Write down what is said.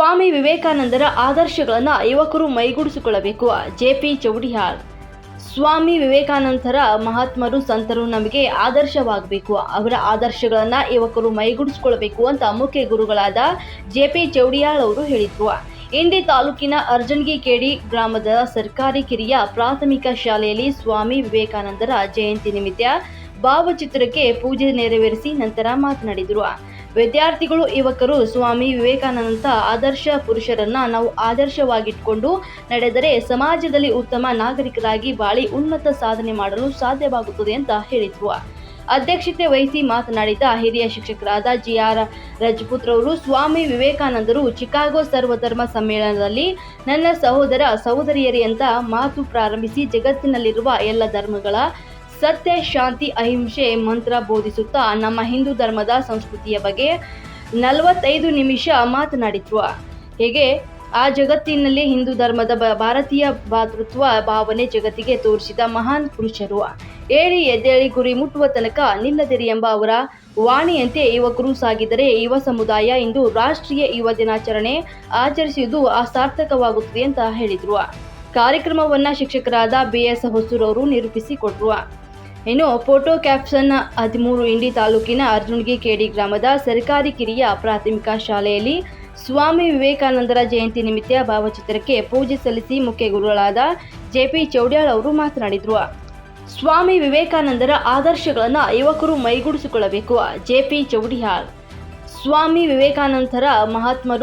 ಸ್ವಾಮಿ ವಿವೇಕಾನಂದರ ಆದರ್ಶಗಳನ್ನು ಯುವಕರು ಮೈಗೂಡಿಸಿಕೊಳ್ಳಬೇಕು. ಜೆಪಿ ಚೌಡಿಹಾಳ್. ಸ್ವಾಮಿ ವಿವೇಕಾನಂದರ ಮಹಾತ್ಮರು ಸಂತರು ನಮಗೆ ಆದರ್ಶವಾಗಬೇಕು. ಅವರ ಆದರ್ಶಗಳನ್ನು ಯುವಕರು ಮೈಗೂಡಿಸಿಕೊಳ್ಳಬೇಕು ಅಂತ ಮುಖ್ಯ ಗುರುಗಳಾದ ಜೆ ಪಿ ಚೌಡಿಯಾಳ್ ಅವರು ಹೇಳಿದ್ರು. ಇಂಡಿ ತಾಲೂಕಿನ ಅರ್ಜನ್ಗಿ ಕೇಡಿ ಗ್ರಾಮದ ಸರ್ಕಾರಿ ಕಿರಿಯ ಪ್ರಾಥಮಿಕ ಶಾಲೆಯಲ್ಲಿ ಸ್ವಾಮಿ ವಿವೇಕಾನಂದರ ಜಯಂತಿ ನಿಮಿತ್ತ ಭಾವಚಿತ್ರಕ್ಕೆ ಪೂಜೆ ನೆರವೇರಿಸಿ ನಂತರ ಮಾತನಾಡಿದರು. ವಿದ್ಯಾರ್ಥಿಗಳು, ಯುವಕರು, ಸ್ವಾಮಿ ವಿವೇಕಾನಂದ ಆದರ್ಶ ಪುರುಷರನ್ನ ನಾವು ಆದರ್ಶವಾಗಿಟ್ಕೊಂಡು ನಡೆದರೆ ಸಮಾಜದಲ್ಲಿ ಉತ್ತಮ ನಾಗರಿಕರಾಗಿ ಬಾಳಿ ಉನ್ನತ ಸಾಧನೆ ಮಾಡಲು ಸಾಧ್ಯವಾಗುತ್ತದೆ ಅಂತ ಹೇಳಿದ್ರು. ಅಧ್ಯಕ್ಷತೆ ವಹಿಸಿ ಮಾತನಾಡಿದ ಹಿರಿಯ ಶಿಕ್ಷಕರಾದ ಜಿ ಆರ್ ರಜಪೂತ್ರವರು, ಸ್ವಾಮಿ ವಿವೇಕಾನಂದರು, ಚಿಕಾಗೋ ಸರ್ವಧರ್ಮ ಸಮ್ಮೇಳನದಲ್ಲಿ ನನ್ನ ಸಹೋದರ ಸಹೋದರಿಯರೇ ಅಂತ ಮಾತು ಪ್ರಾರಂಭಿಸಿ ಜಗತ್ತಿನಲ್ಲಿರುವ ಎಲ್ಲ ಧರ್ಮಗಳ ಸತ್ಯ, ಶಾಂತಿ, ಅಹಿಂಸೆ ಮಂತ್ರ ಬೋಧಿಸುತ್ತಾ ನಮ್ಮ ಹಿಂದೂ ಧರ್ಮದ ಸಂಸ್ಕೃತಿಯ ಬಗ್ಗೆ ನಲವತ್ತೈದು ನಿಮಿಷ ಮಾತನಾಡಿದ್ರು. ಹೇಗೆ? ಆ ಜಗತ್ತಿನಲ್ಲಿ ಹಿಂದೂ ಧರ್ಮದ ಭಾರತೀಯ ಭಾತೃತ್ವ ಭಾವನೆ ಜಗತ್ತಿಗೆ ತೋರಿಸಿದ ಮಹಾನ್ ಪುರುಷರು. ಏಳಿ ಎದ್ದೇಳಿ ಗುರಿ ಮುಟ್ಟುವ ತನಕ ನಿಲ್ಲದಿರಿ ಎಂಬ ಅವರ ವಾಣಿಯಂತೆ ಯುವಕರು ಸಾಗಿದರೆ ಯುವ ಸಮುದಾಯ ಇಂದು ರಾಷ್ಟ್ರೀಯ ಯುವ ದಿನಾಚರಣೆ ಆಚರಿಸುವುದು ಅಸಾರ್ಥಕವಾಗುತ್ತದೆ ಅಂತ ಹೇಳಿದ್ರು. ಕಾರ್ಯಕ್ರಮವನ್ನ ಶಿಕ್ಷಕರಾದ ಬಿ ಎಸ್ ಹೊಸೂರವರು ನಿರೂಪಿಸಿಕೊಟ್ರು. ಇನ್ನು ಫೋಟೋ ಕ್ಯಾಪ್ಷನ್ ಹದಿಮೂರು ಇಂಡಿ ತಾಲೂಕಿನ ಅರ್ಜುನ್ಗಿ ಕೇಡಿ ಗ್ರಾಮದ ಸರ್ಕಾರಿ ಕಿರಿಯ ಪ್ರಾಥಮಿಕ ಶಾಲೆಯಲ್ಲಿ ಸ್ವಾಮಿ ವಿವೇಕಾನಂದರ ಜಯಂತಿ ನಿಮಿತ್ತ ಭಾವಚಿತ್ರಕ್ಕೆ ಪೂಜೆ ಸಲ್ಲಿಸಿ ಮುಖ್ಯ ಗುರುಗಳಾದ ಜೆಪಿ ಚೌಡ್ಯಾಳ್ ಅವರು ಮಾತನಾಡಿದರು. ಸ್ವಾಮಿ ವಿವೇಕಾನಂದರ ಆದರ್ಶಗಳನ್ನು ಯುವಕರು ಮೈಗೂಡಿಸಿಕೊಳ್ಳಬೇಕು. ಜೆಪಿ ಚೌಡಿಹಾಳ್, ಸ್ವಾಮಿ ವಿವೇಕಾನಂದರ ಮಹಾತ್ಮರು